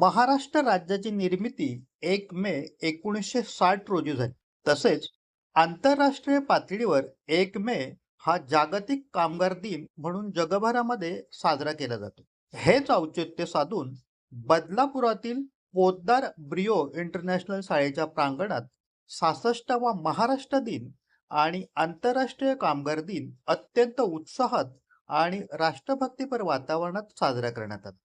महाराष्ट्र राज्याची निर्मिती एक मे एकोणीसशे साठ रोजी झाली. तसेच आंतरराष्ट्रीय पातळीवर एक मे हा जागतिक कामगार दिन म्हणून जगभरामध्ये साजरा केला जातो. हेच औचित्य साधून बदलापुरातील पोद्दार ब्रिओ इंटरनॅशनल शाळेच्या प्रांगणात सासष्टावा महाराष्ट्र दिन आणि आंतरराष्ट्रीय कामगार दिन अत्यंत उत्साहात आणि राष्ट्रभक्तीपर वातावरणात साजरा करण्यात आला.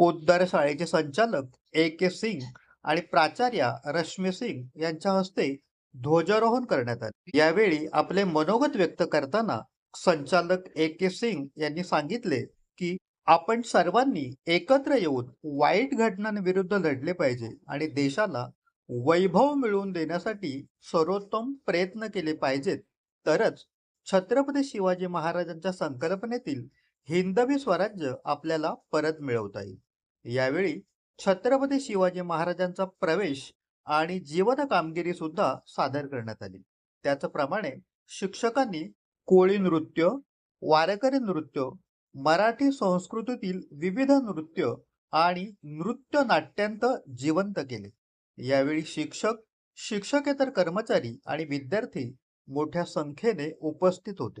पोद्दार शाळेचे संचालक ए के सिंग आणि प्राचार्या रश्मी सिंग यांच्या हस्ते ध्वजारोहण करण्यात आले. यावेळी आपले मनोगत व्यक्त करताना संचालक ए के सिंग यांनी सांगितले की आपण सर्वांनी एकत्र येऊन वाईट घटनांविरुद्ध लढले पाहिजे आणि देशाला वैभव मिळवून देण्यासाठी सर्वोत्तम प्रयत्न केले पाहिजेत. तरच छत्रपती शिवाजी महाराजांच्या संकल्पनेतील हिंदवी स्वराज्य आपल्याला परत मिळवता येईल. यावेळी छत्रपती शिवाजी महाराजांचा प्रवेश आणि जीवन कामगिरी सुद्धा सादर करण्यात आली. त्याचप्रमाणे शिक्षकांनी कोळी नृत्य वारकरी नृत्य मराठी संस्कृतीतील विविध नृत्य आणि नृत्य नाट्यांत जिवंत केले. यावेळी शिक्षक शिक्षकेतर कर्मचारी आणि विद्यार्थी मोठ्या संख्येने उपस्थित होते.